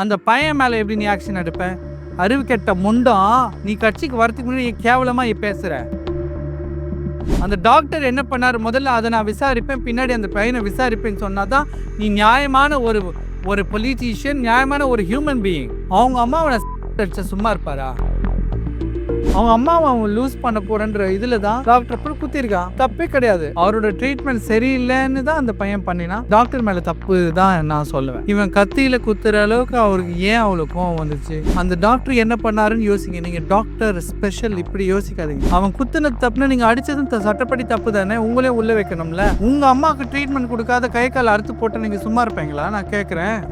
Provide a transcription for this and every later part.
அந்த பையன் மேலே எப்படி நீ ஆக்ஷன் எடுப்ப? அறிவு கெட்ட முண்டம் நீ கட்சிக்கு வரதுக்கு முன்னாடி கேவலமாக நீ பேசுற. அந்த டாக்டர் என்ன பண்ணார்? முதல்ல அதை நான் விசாரிப்பேன் பின்னாடி அந்த பையனை விசாரிப்பேன்னு சொன்னால் தான் நீ நியாயமான ஒரு ஒரு பொலிட்டீஷியன் நியாயமான ஒரு ஹியூமன் பீயிங் அவங்க அம்மா அவனை சும்மா இருப்பாரா? அவங்க அம்மாவை அவன் லூஸ் பண்ண போறன்ற இதுல தான் டாக்டர் அப்புறம் குத்திருக்கான். தப்பே கிடையாது. அவரோட ட்ரீட்மெண்ட் சரியில்லைன்னு தான் அந்த பையன் பண்ணினா டாக்டர் மேல தப்பு தான் நான் சொல்லுவேன். இவன் கத்தியில குத்துற அளவுக்கு அவருக்கு ஏன் அவ்வளவு கோவம் வந்துச்சு? அந்த டாக்டர் என்ன பண்ணாருன்னு யோசிங்க. நீங்க டாக்டர் ஸ்பெஷல் இப்படி யோசிக்காதீங்க. அவன் குத்துன தப்புன நீங்க அடிச்சதும் த- சட்டப்படி தப்பு தானே? உங்களே உள்ள வைக்கணும்ல. உங்க அம்மாவுக்கு ட்ரீட்மெண்ட் கொடுக்காத கை கால் அறுத்து போட்டு நீங்க சும்மா இருப்பீங்களா? நான் கேட்குறேன்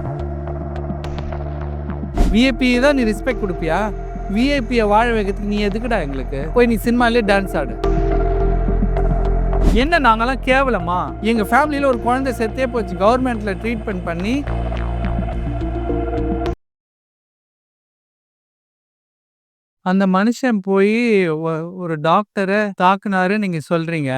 விஏபி தான் நீ ரெஸ்பெக்ட் கொடுப்பியா? விஐபியை வாழ வைக்கிறதுக்கு நீ எதுக்குடா எங்களுக்கு? போய் நீ சினிமாலே டான்ஸ் ஆடு. என்ன நாங்கெல்லாம் கேவலமா? எங்க ஃபேமிலியில ஒரு குழந்தை செத்தே போச்சு. கவர்மெண்ட்ல ட்ரீட்மெண்ட் பண்ணி அந்த மனுஷன் போய் ஒரு டாக்டரை தாக்குனாரு நீங்க சொல்றீங்க.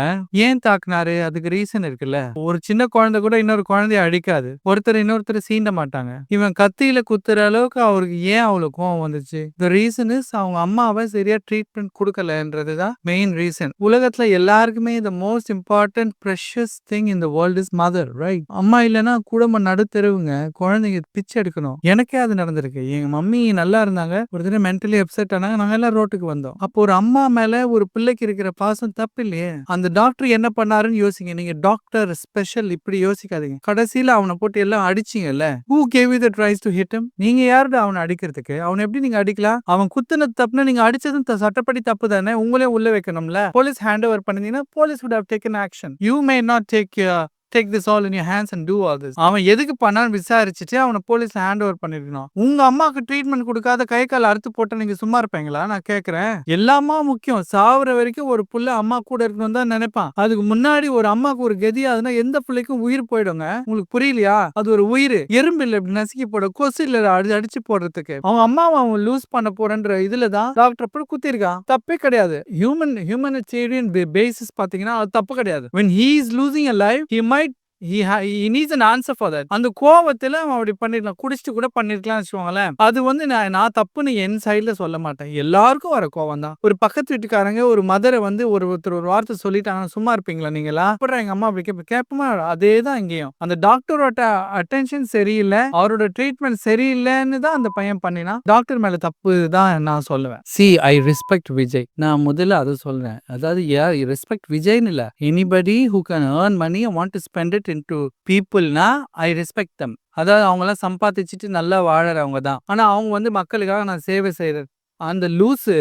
ஏன் தாக்குனாரு? அதுக்கு ரீசன் இருக்குல்ல. ஒரு சின்ன குழந்தை கூட இன்னொரு குழந்தைய அடிக்காது. ஒருத்தர் இன்னொருத்தர் சீண்ட மாட்டாங்க. இவன் கத்தியில குத்துற அளவுக்கு அவருக்கு ஏன் அவ்வளவு கோவம் வந்துச்சு? த ரீசன் இஸ் அவங்க அம்மாவை சரியா ட்ரீட்மெண்ட் கொடுக்கலன்றது தான் மெயின் ரீசன் உலகத்துல எல்லாருக்குமே the most important precious thing இந்த வேர்ல்ட் இஸ் மதர் ரைட் அம்மா இல்லைன்னா குடும்பம் நடுத்தருவுங்க. குழந்தைங்க பிச்சை எடுக்கணும். எனக்கே அது நடந்திருக்கு. எங்க மம்மி நல்லா இருந்தாங்க. ஒரு தினம் மென்டலி அப்செட் ஆனாங்க. நாங்க எல்லாம் ரோட்டுக்கு வந்தோம். அப்போ ஒரு அம்மா மேல ஒரு பிள்ளைக்கு இருக்கிற பாசம் தப்பு இல்லையே அந்த டாக்டர் என்ன பண்ணாருன்னு யோசிங்க. நீங்க டாக்டர் ஸ்பெஷல் இப்படி யோசிக்காதீங்க. கடைசியில அவனை போட்டு எல்லாம் அடிச்சீங்கல்ல. Who gave you the ட்ரைஸ் to hit நீங்க யாருடா அவனை அடிக்கிறதுக்கு? அவனை எப்படி நீங்க அடிக்கலாம்? அவன் குத்துனது தப்புனா நீங்க அடிச்சதும் த- சட்டப்படி தப்பு தானே? உங்களே உள்ள வைக்கணும்ல. Police hand over பண்ணிருந்தீங்கன்னா police would have taken action you may not take take this all in you hands and do all this அவன் எதுக்கு பண்ணான்னு விசாரிச்சுட்டு அவனை போலீஸ் ஹேண்ட் ஓவர் பண்ணிருக்கணும். உங்க அம்மாவுக்கு ட்ரீட்மெண்ட் கொடுக்காத கை கால் அறுத்து போட்டு நீங்க சும்மா இருப்பீங்களா? நான் கேட்கறேன் எல்லாமா முக்கியம். சாவுற வரைக்கும் ஒரு புள்ள அம்மா கூட இருக்கணும் தான் நினைப்பான். அதுக்கு முன்னாடி ஒரு அம்மாக்கு ஒரு கதி ஆகுதுன்னா எந்த பிள்ளைக்கும் உயிர் போயிடுங்க. உங்களுக்கு புரியலையா? அது ஒரு உயிர். எறும்பு இல்ல இப்படி நசுக்கி போட கொசு இல்ல அடி அடிச்சு போடுறதுக்கு. அவன் அம்மாவை அவன் லூஸ் பண்ண போறன்ற இதுல தான் டாக்டர் அப்புறம் குத்திருக்கான். தப்பே கிடையாது. ஹியூமன் ஹியூமனிடேரியன் பேசிஸ் பாத்தீங்கன்னா அது தப்பு கிடையாது. When he is losing a life he might he, ha- he needs an அந்த கோவத்தில் அவன் அப்படி பண்ணிருக்கலாம். குடிச்சிட்டு கூட பண்ணிருக்கலாம்னு வச்சுக்கோங்களேன். அது வந்து நான் நான் தப்புன்னு என் சைடில் சொல்ல மாட்டேன். எல்லாருக்கும் வர கோவம் தான். ஒரு பக்கத்து வீட்டுக்காரங்க ஒரு மதரை வந்து ஒரு ஒருத்தர் ஒரு வார்த்தை சொல்லிட்டாங்க சும்மா இருப்பீங்களா நீங்களா அப்புறம் எங்க அம்மா அப்படி கேட்ப கேட்போமா அதே தான் இங்கேயும். அந்த டாக்டரோட அட்டென்ஷன் சரியில்லை அவரோட ட்ரீட்மெண்ட் சரியில்லைன்னு தான் அந்த பையன் பண்ணினா டாக்டர் மேல தப்பு தான் நான் சொல்லுவேன். சி ஐ ரெஸ்பெக்ட் விஜய் நான் முதல்ல அதை சொல்றேன். அதாவது யார் ரெஸ்பெக்ட் விஜய்னு இல்ல. Anybody who can earn money want to spend it in to பீப்புள்னா I respect them அதாவது அவங்களாம் சம்பாதிச்சுட்டு நல்லா வாழறவங்க தான் ஆனா அவங்க வந்து மக்களுக்காக நான் சேவை செய்யறது அந்த லூசு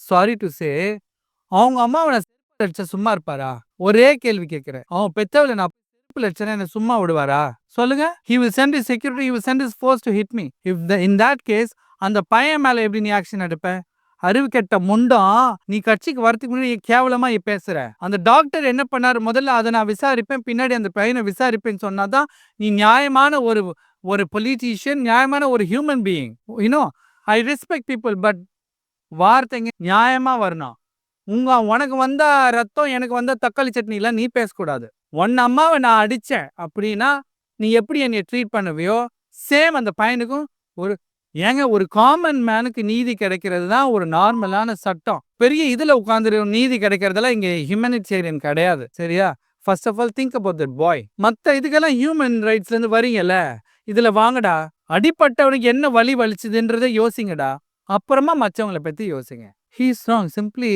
சாரி டு சே அவங்க அம்மா அவனை செருப்பு அடிச்சா சும்மா இருப்பாரா? ஒரே கேள்வி கேட்கிறேன். அவன் பெத்தவளை நான் செருப்பு அடிச்சேன்னா என்ன சும்மா விடுவாரா? சொல்லுங்க. He will send his security he will send his force to hit me if the in that case அந்த பையன் மேல எப்படி நீ ஆக்ஷன் எடுப்பேன் அறிவு கெட்ட முண்டம் நீ கட்சிக்கு வரதுக்கு முன்னாடி கேவலமா பேசுற. அந்த டாக்டர் என்ன பண்ணாரு? முதல்ல அதை நான் விசாரிப்பேன் பின்னாடி அந்த பையனை விசாரிப்பேன்னு சொன்னாதான் நீ நியாயமான ஒரு ஒரு பொலிட்டீஷியன் நியாயமான ஒரு human being you know I respect people but வார்த்தைங்க நியாயமா வரணும். உங்க உனக்கு வந்த ரத்தம் எனக்கு வந்த தக்காளி சட்னிலாம் நீ பேசக்கூடாது. உன் அம்மாவை நான் அடிச்சேன் அப்படின்னா நீ எப்படி என்னை ட்ரீட் பண்ணுவியோ? சேம் அந்த பையனுக்கும் ஒரு ஏங்க ஒரு காமன் மேனுக்கு நீதி கிடைக்கிறது தான் ஒரு நார்மலான சட்டம். பெரிய இதுல உட்காந்துரு நீதி கிடைக்கிறதெல்லாம் இங்க ஹியூமனிடேரியன் கிடையாது சரியா? First of all think about that boy மத்த இதுக்கெல்லாம் ஹியூமன் ரைட்ஸ்ல இருந்து வரீங்கல்ல இதுல வாங்கடா. அடிப்பட்டவனுக்கு என்ன வலி வலிச்சுதுன்றதை யோசிங்கடா. அப்புறமா மற்றவங்களை பத்தி யோசிங்க. ஹீ ஸ்ட்ராங் சிம்பிளி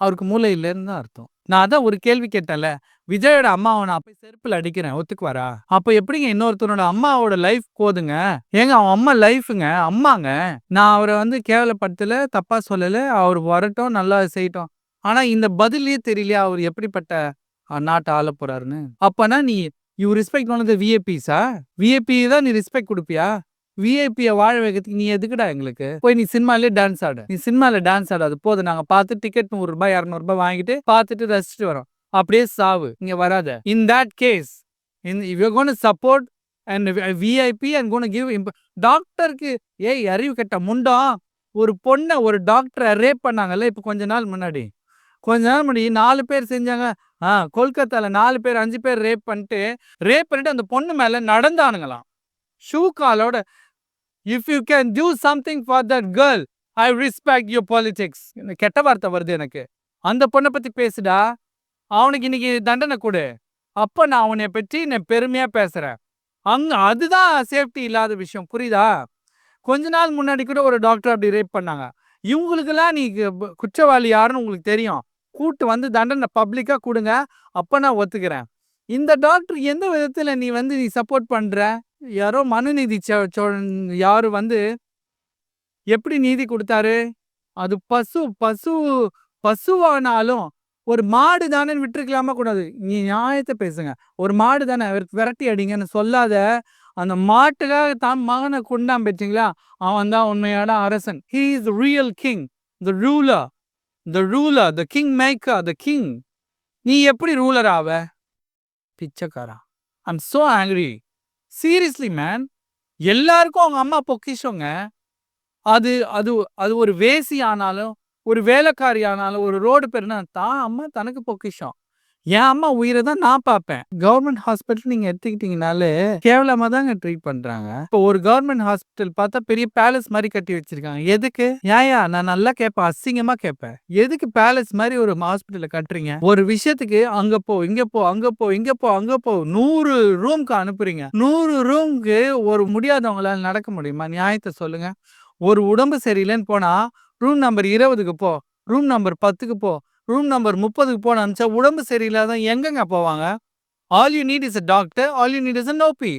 அவருக்கு மூளை இல்லைன்னு தான் அர்த்தம். நான் அதான் ஒரு கேள்வி கேட்டேன்ல. விஜயோட அம்மாவை நான் போய் செருப்புல அடிக்கிறேன். ஒத்துக்குவாரா? அப்ப எப்படிங்க இன்னொருத்தனோட அம்மாவோட லைஃப் போதுங்க? ஏங்க அவன் அம்மா லைஃபுங்க அம்மாங்க. நான் அவரை வந்து கேவலப்படுத்தல தப்பா சொல்லல. அவர் வரட்டும் நல்லா செய்யட்டும். ஆனா இந்த பதிலே தெரியலையா? அவர் எப்படிப்பட்ட நாட்டை ஆள போறாருன்னு. அப்பனா நீ யூ ரெஸ்பெக்ட் ஒன் ஆஃப் விஏபிஸா விஏபி தான் நீ ரெஸ்பெக்ட் கொடுப்பியா? விஐபியை வாழ வைக்கிறதுக்கு நீ எதுக்குடா எங்களுக்கு? போய் நீ சினிமாலே டான்ஸ் ஆடு. நீ சினிமால டான்ஸ் ஆடாது போதும். நாங்க பார்த்து டிக்கெட் நூறு ரூபாய் இரநூறு ரூபாய் வாங்கிட்டு பார்த்துட்டு ரசிச்சுட்டு வரோம். அப்படியே சாவு. இங்க வராத. In that case in you gonna support and VIP and gonna give டாக்டருக்கு ஏய் அறிவு கெட்ட முண்டம் ஒரு பொண்ணை ஒரு டாக்டரை ரேப் பண்ணாங்கல்ல இப்போ கொஞ்ச நாள் முன்னாடி. கொஞ்ச நாள் முன்னாடி நாலு பேர் செஞ்சாங்க. ஆ கொல்கத்தால நாலு பேர் அஞ்சு பேர் ரேப் பண்ணிட்டு ரேப் பண்ணிட்டு அந்த பொண்ணு மேல நடந்தானுங்களாம். ஷூ காலோட if you can do something for that girl I respect your politics கெட்ட வார்த்தை வருது எனக்கு. அந்த பொண்ணை பத்தி பேசுடா. அவனுக்கு இன்னைக்கு தண்டனை கொடு. அப்ப நான் அவனை பற்றி நான் பெருமையா பேசுறேன். அங்க அதுதான் சேஃப்டி இல்லாத விஷயம். புரியுதா? கொஞ்ச நாள் முன்னாடி கூட ஒரு டாக்டர் அப்படி ரேப் பண்ணாங்க. இவங்களுக்கெல்லாம் நீ குற்றவாளி யாருன்னு உங்களுக்கு தெரியும். கூட்டு வந்து தண்டனை பப்ளிக்கா கொடுங்க. அப்ப நான் ஒத்துக்கிறேன். இந்த டாக்டர் எந்த விதத்துல நீ வந்து நீ சப்போர்ட் பண்ற? யாரோ மனுநீதி சோ- சோழன் யாரு வந்து எப்படி நீதி கொடுத்தாரு? அது பசு பசு பசுவானாலும் ஒரு மாடு தானே விட்டுருக்கலாமா கூடாது. நீ நியாயத்தை பேசுங்க. ஒரு மாடு தானே விரட்டி அடிங்கன்னு சொல்லாத அந்த மாட்டுக்காக தான் மகனை கொண்டான் பெற்றீங்களா? அவன் தான் உண்மையான அரசன். He is real king the ruler the ruler the king maker the king நீ எப்படி ரூலர் ஆவ? பிச்சைக்காரா. I'm so angry seriously man எல்லாருக்கும் அவங்க அம்மா பொக்கிஷங்க. அது அது அது ஒரு வேசி ஆனாலும் ஒரு வேலைக்காரி ஆனாலும் ஒரு ரோடு பேருனா தான் அம்மா தனக்கு பொக்கிஷம். என் அம்மா உயிரை தான் நான் பார்ப்பேன். கவர்மெண்ட் ஹாஸ்பிட்டல் நீங்க எடுத்துக்கிட்டீங்கனாலே கேவலமா தாங்க ட்ரீட் பண்றாங்க. இப்போ ஒரு கவர்மெண்ட் ஹாஸ்பிட்டல் பார்த்தா பெரிய பேலஸ் மாதிரி கட்டி வச்சிருக்காங்க. எதுக்கு? ஏயா நான் நல்லா கேட்பேன் அசிங்கமா கேட்பேன் எதுக்கு பேலஸ் மாதிரி ஒரு ஹாஸ்பிட்டலை கட்டுறீங்க? ஒரு விஷயத்துக்கு அங்க போ இங்க போ அங்க போ இங்க போ அங்க போ நூறு ரூம்க்கு அனுப்புறீங்க. நூறு ரூம்க்கு ஒரு முடியாதவங்களால நடக்க முடியுமா? நியாயத்தை சொல்லுங்க. ஒரு உடம்பு சரியில்லைன்னு போனா ரூம் நம்பர் இருபதுக்கு போ ரூம் நம்பர் பத்துக்கு போ ரூம் நம்பர் முப்பதுக்கு போன அனுப்பிச்சா உடம்பு சரியில்லாத எங்கங்க போவாங்க? All you need is a doctor all you need is an OP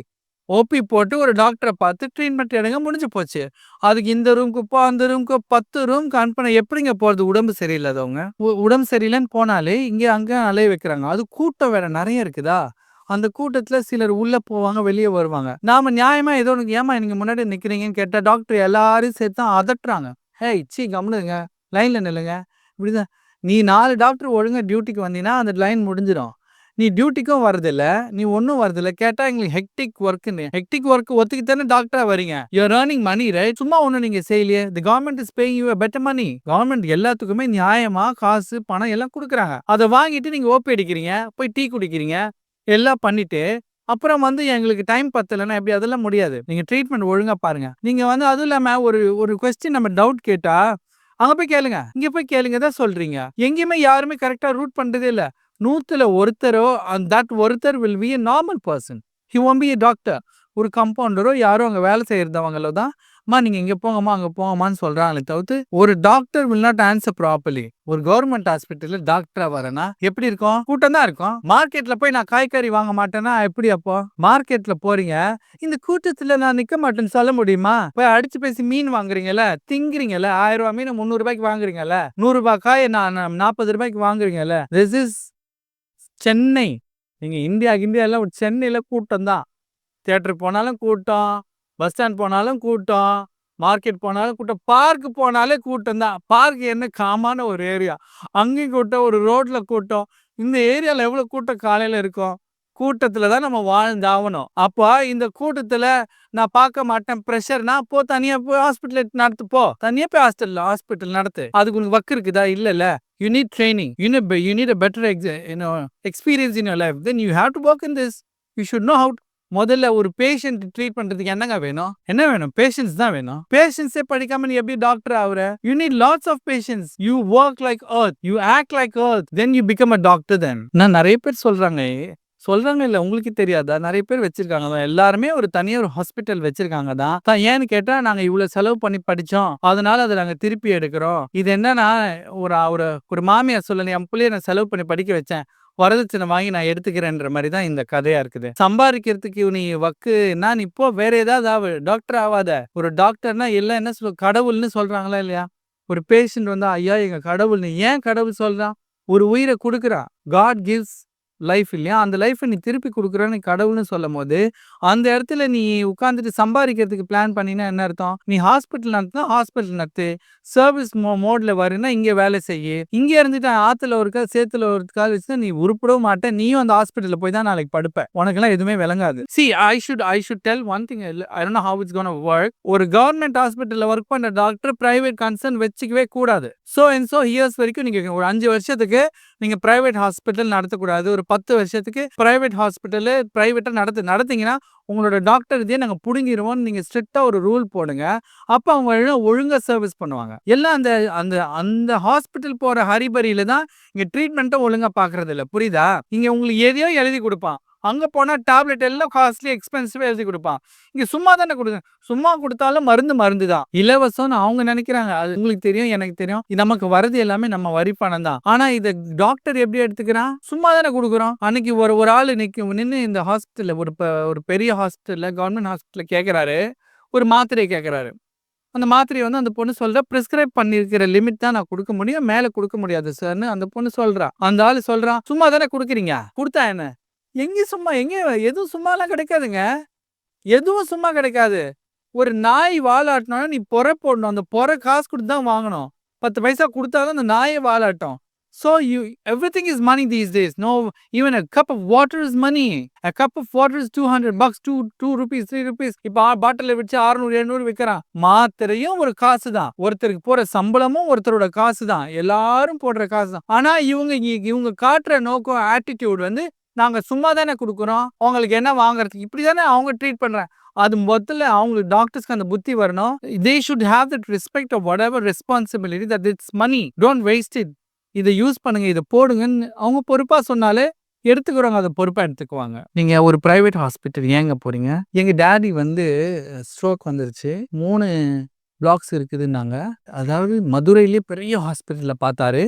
OP போட்டு ஒரு டாக்டரை பார்த்து ட்ரீட்மெண்ட் எடுங்க முடிஞ்சு போச்சு. அதுக்கு இந்த ரூம்க்கு போ அந்த ரூம்க்கு பத்து ரூம்க்கு அனுப்பின எப்படிங்க போகிறது உடம்பு சரியில்லாதவங்க. உ- உடம்பு சரியில்லைன்னு போனாலே இங்கே அங்கே அலைய வைக்கிறாங்க. அது கூட்டம் வேற நிறைய இருக்குதா? அந்த கூட்டத்தில் சிலர் உள்ளே போவாங்க வெளியே வருவாங்க. நாம நியாயமாக ஏதோ ஒன்று ஏமா நீங்கள் முன்னாடி நிற்கிறீங்கன்னு கேட்டால் டாக்டர் எல்லாரும் சேர்த்து தான் அதட்டுறாங்க. ஹே சி கம்னுங்க லைனில் நில்லுங்க. இப்படிதான் நீ நாலு டாக்டர் ஒழுங்காக டியூட்டிக்கு வந்தீங்கன்னா அந்த லைன் முடிஞ்சிடும் நீ டியூட்டிக்கும் வரதில்ல நீ ஒன்றும் வரதில்ல கேட்டால் எங்களுக்கு ஹெக்டிக் ஒர்க்குன்னு ஹெக்டிக் ஒர்க் தானே டாக்டரா வரீங்க யூஆர் ஏர்னிங் மணி ரைட் சும்மா ஒன்றும் நீங்கள் செய்யலையே. The government is paying you better money government எல்லாத்துக்குமே நியாயமா காசு பணம் எல்லாம் கொடுக்குறாங்க. அதை வாங்கிட்டு நீங்க ஓபி அடிக்கிறீங்க போய் டீ குடிக்கிறீங்க எல்லாம் பண்ணிட்டு அப்புறம் வந்து எங்களுக்கு டைம் பத்தலைன்னா எப்படி? அதெல்லாம் முடியாது. நீங்க ட்ரீட்மெண்ட் ஒழுங்கா பாருங்க. நீங்க வந்து அதுவும் இல்லாம ஒரு ஒரு கொஸ்டின் நம்ம டவுட் கேட்டா அங்க போய் கேளுங்க. இங்க போய் கேளுங்க தான் சொல்றீங்க. எங்கேயுமே யாருமே கரெக்டா ரூட் பண்றதே இல்ல. நூத்துல ஒருத்தரோ தட் ஒருத்தர் will be a normal person he won't be a doctor ஒரு கம்பவுண்டரோ யாரோ அங்க வேலை செய்யறதவங்களோ தான் அம்மா நீங்க இங்க போங்கம்மா அங்க போங்கம்மான்னு சொல்றாங்களே தவிர்த்து ஒரு doctor will not answer properly ஒரு கவர்மெண்ட் ஹாஸ்பிட்டல்ல டாக்டரா வரேன்னா எப்படி இருக்கும்? கூட்டம் தான் இருக்கும். மார்க்கெட்ல போய் நான் காய்கறி வாங்க மாட்டேன்னா எப்படி அப்போ? மார்க்கெட்ல போறீங்க. இந்த கூட்டத்துல நான் நிக்க மாட்டேன்னு சொல்ல முடியுமா? போய் அடிச்சு பேசி மீன் வாங்குறீங்கல்ல திங்குறீங்கல்ல ஆயிரம் ரூபாய் மீன் முந்நூறு ரூபாய்க்கு வாங்குறீங்கல்ல நூறு ரூபாய் நான் நாற்பது ரூபாய்க்கு வாங்குறீங்கல்ல திஸ் இஸ் சென்னை. நீங்க இந்தியா இந்தியா எல்லாம் சென்னையில கூட்டம் தான். தியேட்டர் போனாலும் கூட்டம். பஸ் ஸ்டாண்ட் போனாலும் கூட்டம் மார்க்கெட் போனாலும் கூட்டம் பார்க் போனாலே கூட்டம் தான். பார்க் என்ன காமான ஒரு ஏரியா அங்கேயும் கூட்டம் ஒரு ரோட்ல கூட்டம். இந்த ஏரியால எவ்வளோ கூட்டம் காலையில இருக்கும்? கூட்டத்துல தான் நம்ம வாழ்ந்தாகணும் அப்போ இந்த கூட்டத்துல நான் பார்க்க மாட்டேன். ப்ரெஷர்னா போ தனியா போய் ஹாஸ்பிட்டல் நடத்து போ. தனியா போய் ஹாஸ்பிட்டல் ஹாஸ்பிட்டல் நடத்து. அதுக்கு உனக்கு வக்கு இருக்குதா? இல்லல்ல you need training you need you need a better experience in your life then you have to work in this you should know how முதல்ல ஒரு பேஷண்ட் ட்ரீட் பண்றதுக்கு என்னங்க வேணும்? என்ன வேணும்? பேஷன்ஸ் தான் வேணும். பேஷன்ஸே படிக்காம நீ எப்படி டாக்டர் ஆகுற you need lots of patience you work like earth you act like earth then you become a doctor then நான் நிறைய பேர் சொல்றாங்க. சொல்றாங்க இல்ல உங்களுக்கு தெரியாதா? நிறைய பேர் வச்சிருக்காங்க. தான் எல்லாருமே ஒரு தனியா ஒரு ஹாஸ்பிட்டல் வச்சிருக்காங்க தான் தான் ஏன்னு கேட்டா நாங்க இவ்வளவு செலவு பண்ணி படிச்சோம். அதனால அதை நாங்க திருப்பி எடுக்கிறோம். இது என்னன்னா ஒரு ஒரு ஒரு மாமியார் சொல்லணும் என் பிள்ளைய நான் செலவு பண்ணி படிக்க வச்சேன். வரதட்சணை வாங்கி நான் எடுத்துக்கிறேன்ற மாதிரி தான் இந்த கதையா இருக்குது. சம்பாதிக்கிறதுக்கு நீ வக்குன்னா நீ இப்போ வேற ஏதாவது ஆவு டாக்டர் ஆகாத ஒரு டாக்டர்னா எல்லாம் என்ன சொல்ல கடவுள்னு சொல்றாங்களா இல்லையா? ஒரு பேஷண்ட் வந்து ஐயா எங்க கடவுள்னு ஏன் கடவுள் சொல்றான்? ஒரு உயிரை கொடுக்குறான். காட் கிவ்ஸ் லைஃப் இல்லையா? அந்த லைஃப்பை நீ திருப்பி கொடுக்குறேன்னு கடவுள்னு சொல்லும் போது அந்த இடத்துல நீ உட்காந்துட்டு சம்பாதிக்கிறதுக்கு பிளான் பண்ணினா என்ன அர்த்தம்? நீ ஹாஸ்பிட்டல் நடத்துனா ஹாஸ்பிட்டல் நடத்து. சர்வீஸ் மோ மோட்ல வருன்னா இங்கே வேலை செய்யு. இங்கே இருந்துட்டு ஆத்துல ஒரு கால் சேத்துல ஒரு கால் வச்சுன்னா நீ உருப்பிடவும் மாட்டேன் நீயும் அந்த ஹாஸ்பிட்டல்ல போய் தான் நாளைக்கு படுப்ப. உனக்கெல்லாம் எதுவுமே விளங்காது. See I should I should tell one thing I don't it's gonna work ஒரு கவர்மெண்ட் ஹாஸ்பிட்டல்ல ஒர்க் பண்ணுற டாக்டர் பிரைவேட் கன்சர்ன் வச்சுக்கவே கூடாது. ஸோ அண்ட் ஸோ இயர்ஸ் வரைக்கும் நீங்க ஒரு அஞ்சு வருஷத்துக்கு நீங்க பிரைவேட் ஹாஸ்பிட்டல் நடத்தக்கூடாது. ஒரு 10 வருஷத்துக்கு பிரைவேட் ஹாஸ்பிட்டலு பிரைவேட்டா நடத்து நடத்தீங்கன்னா, உங்களோட டாக்டர் இதே நாங்கள் பிடுங்கிடுவோம் நீங்க ஸ்ட்ரிக்ட்டா ஒரு ரூல் போடுங்க. அப்போ அவங்க எல்லாம் ஒழுங்கா சர்வீஸ் பண்ணுவாங்க. எல்லாம் அந்த அந்த அந்த ஹாஸ்பிட்டல் போற ஹரிபரியில தான் இங்க ஒழுங்காக ஒழுங்கா பார்க்கறதில்ல. புரியுதா? இங்க உங்களுக்கு எதையோ எழுதி கொடுப்பான் அங்கே போனால் டேப்லெட் எல்லாம் காஸ்ட்லி எக்ஸ்பென்சிவாக எழுதி கொடுப்பான் இங்கே சும்மா தானே கொடுக்குறேன் சும்மா கொடுத்தாலும் மருந்து மருந்து தான். இலவசம்னு அவங்க நினைக்கிறாங்க அது உங்களுக்கு தெரியும், எனக்கு தெரியும். நமக்கு வரது எல்லாமே நம்ம வரி பணம் தான். ஆனால் இதை டாக்டர் எப்படி எடுத்துக்கிறான்? சும்மா தானே கொடுக்குறோம் அன்னைக்கு ஒரு ஒரு ஆள் நிற்கும் நின்று இந்த ஹாஸ்பிட்டலில் ஒரு ஒரு பெரிய ஹாஸ்பிட்டலில் கவர்மெண்ட் ஹாஸ்பிட்டலில் கேட்குறாரு ஒரு மாத்திரையை கேட்குறாரு அந்த மாத்திரையை வந்து அந்த பொண்ணு சொல்றா, பிரிஸ்கிரைப் பண்ணியிருக்கிற லிமிட் தான் நான் கொடுக்க முடியும். மேல கொடுக்க முடியாது சார்ன்னு அந்த பொண்ணு சொல்றா. அந்த ஆள் சொல்றான், சும்மா தானே கொடுக்குறீங்க கொடுத்தா என்ன? எங்கேயும் சும்மா எங்கேயும் எதுவும் சும்மாலாம் கிடைக்காதுங்க. எதுவும் சும்மா கிடைக்காது. ஒரு நாய் வாலாட்டினா நீ பொற போடணும். அந்த பொற காசு கொடுத்து தான் வாங்கணும். 10 பைசா கொடுத்தாலும் அந்த நாயை அந்த ஸோ வாலாட்டும். So you everything is money these days. No even a cup of water is money. A cup of water is 200 bucks, 2 2 rupees, 3 rupees. இப்ப பாட்டில வச்சு 600, 700 விக்கிறான். மாத்திரையும் ஒரு காசு தான். ஒருத்தருக்கு போற சம்பளமும் ஒருத்தரோட காசு தான். எல்லாரும் போடுற காசு தான். ஆனா இவங்க இவங்க காட்டுற நோக்கம் ஆட்டிட்யூட் வந்து நாங்கள் சும்மா தானே கொடுக்குறோம் அவங்களுக்கு என்ன வாங்குறதுக்கு இப்படி தானே அவங்க ட்ரீட் பண்ணுறேன் அது மொத்தத்தில் அவங்களுக்கு டாக்டர்ஸ்க்கு அந்த புத்தி வரணும். They should have that respect of of our responsibility that it's money don't waste it இதை யூஸ் பண்ணுங்க. இதை போடுங்கன்னு அவங்க பொறுப்பாக சொன்னாலே எடுத்துக்கிறவங்க அதை பொறுப்பாக எடுத்துக்குவாங்க. நீங்கள் ஒரு ப்ரைவேட் ஹாஸ்பிட்டல் ஏங்க போகிறீங்க எங்கள் டேடி வந்து ஸ்ட்ரோக் வந்துருச்சு. மூணு பிளாக்ஸ் இருக்குதுன்னாங்க. அதாவது மதுரையிலேயே பெரிய ஹாஸ்பிட்டலில் பார்த்தாரு.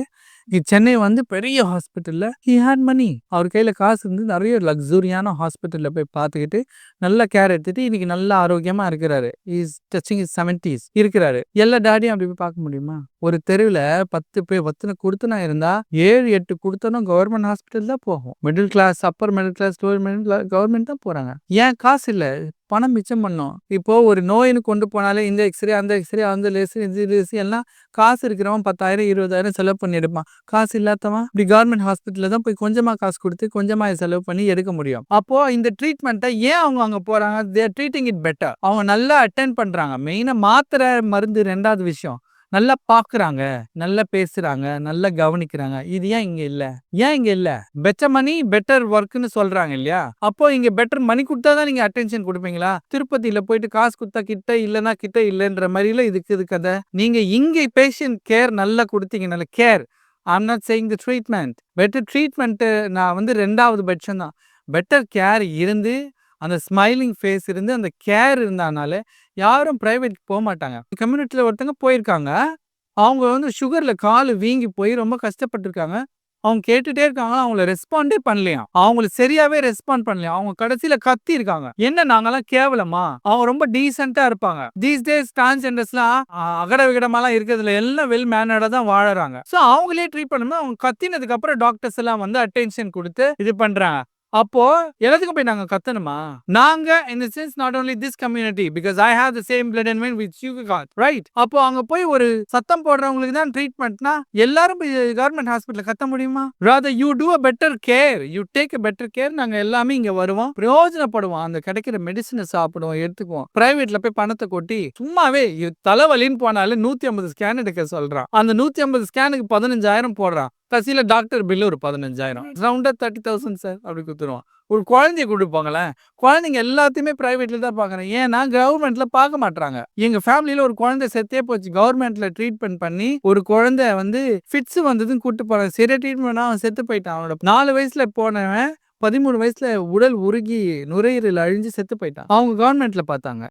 சென்னை வந்து பெரிய ஹாஸ்பிட்டலில் ஹி ஹேட் மணி அவர் கையில் காசு இருந்து நிறைய லக்ஸூரியான ஹாஸ்பிட்டலில் போய் பார்த்துக்கிட்டு, நல்ல கேர் எடுத்துட்டு இன்னைக்கு நல்ல ஆரோக்கியமாக இருக்கிறாரு. இஸ் டச்சிங் இஸ் செவன்டிஸ் இருக்கிறாரு. எல்லா டாடியும் அப்படி போய் பார்க்க முடியுமா? ஒரு தெருவில் பத்து பேர் 10 குடுத்தனம் இருந்தா 7, 8 குடுத்தனம் கவர்ன்மென்ட் ஹாஸ்பிட்டல் தான் போகும். Middle class, upper middle class, lower middle class government தான் போகிறாங்க ஏன் காசு இல்லை பணம் மிச்சம் பண்ணோம் இப்போ ஒரு நோயின்னு கொண்டு போனாலே இந்த எக்ஸ்ரே, அந்த எக்ஸ்ரே, அந்த லேசர், இந்த லேசர் எல்லாம் காசு இருக்கிறவன் 10,000, 20,000 செலவு பண்ணி எடுப்பான். காசு இல்லாதவன் இப்படி கவர்மெண்ட் ஹாஸ்பிட்டல்ல தான் போய் கொஞ்சமா காசு கொடுத்து கொஞ்சமா செலவு பண்ணி எடுக்க முடியும். அப்போ இந்த ட்ரீட்மெண்ட்டை ஏன் அவங்க அங்க போறாங்க? They treating it better. அவங்க நல்லா அட்டென்ட் பண்றாங்க. மெயினா மாத்திரை, மருந்து ரெண்டாவது விஷயம். நல்லா பார்க்குறாங்க. நல்லா பேசுறாங்க. நல்லா கவனிக்கிறாங்க. இது ஏன் இங்க இல்ல? ஏன் இங்க இல்ல? பெட்டர் மணி பெட்டர் ஒர்க்னு சொல்றாங்க இல்லையா? அப்போ இங்க பெட்டர் மணி கொடுத்தா தான் நீங்க அட்டென்ஷன் கொடுப்பீங்களா திருப்பதியில போயிட்டு காசு கொடுத்தா கிட்ட இல்லைன்னா கிட்ட இல்லைன்ற மாதிரில இதுக்கு இது கதை நீங்க இங்க பேஷண்ட் கேர் நல்லா குடுத்தீங்கனால care. I'm am not saying the treatment better treatment நான் வந்து ரெண்டாவது பட்சம் தான். பெட்டர் கேர் இருந்து, அந்த ஸ்மைலிங் ஃபேஸ் இருந்து, அந்த கேர் இருந்தானாலே யாரும் ப்ரைவேட்க்கு போக மாட்டாங்க கம்யூனிட்டியில் ஒருத்தங்க போயிருக்காங்க. அவங்க வந்து சுகர்ல கால் வீங்கி போய் ரொம்ப கஷ்டப்பட்டுருக்காங்க. அவங்க கேட்டுட்டே இருக்காங்க. அவங்கள ரெஸ்பாண்டே பண்ணலையா அவங்களுக்கு சரியாவே ரெஸ்பாண்ட் பண்ணலையா அவங்க கடைசியில கத்தியிருக்காங்க. என்ன நாங்கெல்லாம் கேவலமா? அவங்க ரொம்ப டீசென்டா இருப்பாங்க. தீஸ் டேஸ் டிரான்ஸ்ஜெண்டர்ஸ்லாம் அ அகட விகடமாலாம் இருக்கிறதுல எல்லாம் வெல் மேனடா தான் வாழறாங்க. ஸோ அவங்களே ட்ரீட் பண்ணும்போது அவங்க கத்தினதுக்கு அப்புறம் டாக்டர்ஸ் எல்லாம் வந்து அட்டென்ஷன் குடுத்து இது பண்றாங்க. அப்போ எல்லாத்துக்கும் போய் நாங்க கத்தணுமா? நாங்க இந்த sense not only this community because I have the same blood and with you God. Right? அப்போ அங்க போய் ஒரு சத்தம் போடுறவங்களுக்கு தான் ட்ரீட்மெண்ட்னா, எல்லாரும் போய் கவர்மெண்ட் ஹாஸ்பிட்டல்ல கத்த முடியுமா? Rather you do a better care. You take a better care. நாங்க எல்லாமே இங்க வருவோம். பிரயோஜனப்படுவோம். அந்த கிடைக்கிற மெடிசனை சாப்பிடுவோம், எடுத்துக்குவோம். பிரைவேட்ல போய் பணத்த கொட்டி சும்மாவே தலைவலின்னு போனாலே 150 ஸ்கேன் எடுக்க சொல்றான். அந்த 150 ஸ்கேனுக்கு 15,000 போடுறான். கடைசியில டாக்டர் பில்லு ஒரு 15,000. ரவுண்டா 30,000 சார் அப்படி கொடுத்துருவான் ஒரு குழந்தைய கொடுப்பாங்களேன் குழந்தைங்க எல்லாத்தையுமே ப்ரைவேட்டில் தான் பார்க்குறேன். ஏன்னா கவர்மெண்ட்டில் பார்க்க மாட்டாங்க எங்கள் ஃபேமிலியில் ஒரு குழந்தை செத்தே போச்சு. கவர்மெண்ட்டில் ட்ரீட்மெண்ட் பண்ணி ஒரு குழந்தை வந்து ஃபிட்ஸ் வந்ததுன்னு கூட்டு போகிறேன் சரியா ட்ரீட்மெண்ட்னா அவன் செத்து போயிட்டான். அவனோட நாலு வயசில் போனவன் 13 வயசுல உடல் உருகி நுரையீரல் அழிஞ்சு செத்து போயிட்டான். அவங்க கவர்மெண்ட்டில் பார்த்தாங்க.